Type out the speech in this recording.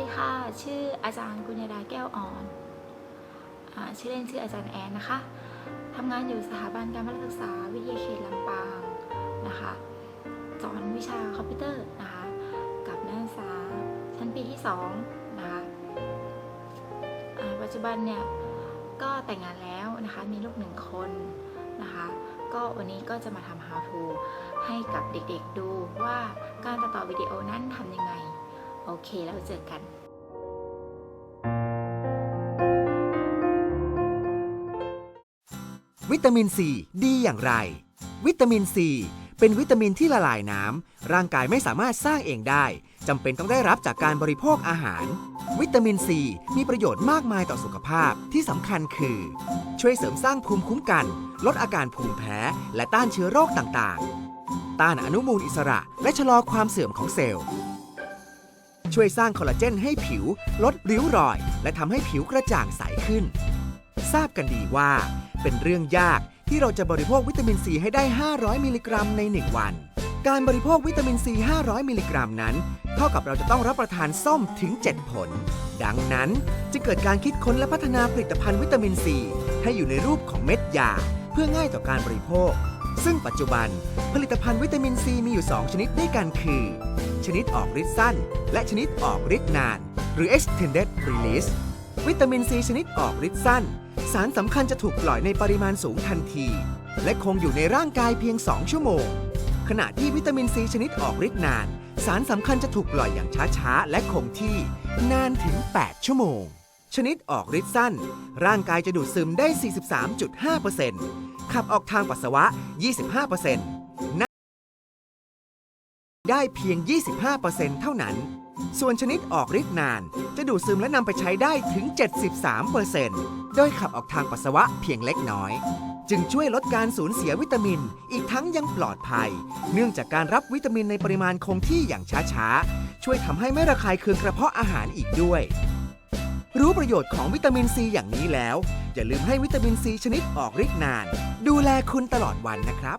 ดีค่ะ ชื่ออาจารย์กุญญาดาแก้วอ่อนอชื่อเล่นชื่ออาจารย์แอนนะคะทำงานอยู่สถาบันการพัฒนาศึกษาวิทยาเขตลำปางนะคะสอนวิชาคอมพิวเตอร์นะคะกับนักศึกษาชั้นปีที่2นะคะปัจจุบันเนี่ยก็แต่งงานแล้วนะคะมีลูกหนึ่งคนนะคะก็วันนี้ก็จะมาทำ how to ให้กับเด็กๆดูว่าการตัดต่อวิดีโอนั้นทำยังไง โอเคแล้วเจอกันวิตามินซีดีอย่างไร วิตามินซีเป็นวิตามินที่ละลายน้ำ ร่างกายไม่สามารถสร้างเองได้จำเป็นต้องได้รับจากการบริโภคอาหาร วิตามินซีมีประโยชน์มากมายต่อสุขภาพที่สำคัญคือ ช่วยเสริมสร้างภูมิคุ้มกัน ลดอาการภูมิแพ้ และต้านเชื้อโรคต่างๆ ต้านอนุมูลอิสระ และชะลอความเสื่อมของเซลล์ ช่วยสร้างคอลลาเจนให้ผิว ลดริ้วรอย และทำให้ผิวกระจ่างใสขึ้น ทราบกันดีว่า เป็นเรื่องยากที่เราจะบริโภควิตามินซีให้ได้ 500 มิลลิกรัมใน 1 วัน การบริโภควิตามินซี 500 มิลลิกรัมนั้น เท่ากับเราจะต้องรับประทานส้มถึง 7 ผล ดังนั้นจึงเกิดการคิดค้นและพัฒนาผลิตภัณฑ์วิตามินซีให้อยู่ในรูปของเม็ดยา เพื่อง่ายต่อการบริโภค ซึ่งปัจจุบันผลิตภัณฑ์วิตามินซีมีอยู่ 2 ชนิดด้วยกันคือ ชนิดออกฤทธิ์สั้น และชนิดออกฤทธิ์นาน หรือ extended release วิตามินซีชนิดออกฤทธิ์สั้น สารสำคัญจะถูกปล่อยในปริมาณสูงทันที และคงอยู่ในร่างกายเพียง 2 ชั่วโมง ขณะที่วิตามินซีชนิดออกฤทธิ์นาน สารสำคัญจะถูกปล่อยอย่างช้าๆ และคงที่ นานถึง 8 ชั่วโมง ชนิดออกฤทธิ์สั้น ร่างกายจะดูดซึมได้ 43.5%ขับออกทางปัสสาวะ 25%น่าได้เพียง 25%เท่านั้น ส่วนชนิดออกฤทธิ์นาน จะดูดซึมและนำไปใช้ได้ถึง 73%โดยขับออกทางปัสสาวะเพียงเล็กน้อยจึงช่วยลดการสูญเสียวิตามิน อีกทั้งยังปลอดภัย เนื่องจากการรับวิตามินในปริมาณคงที่อย่างช้าๆ ช่วยทำให้ไม่ระคายเคืองกระเพาะอาหารอีกด้วย รู้ประโยชน์ของวิตามินซีอย่างนี้แล้ว อย่าลืมให้วิตามินซีชนิดออกฤทธิ์นาน ดูแลคุณตลอดวันนะครับ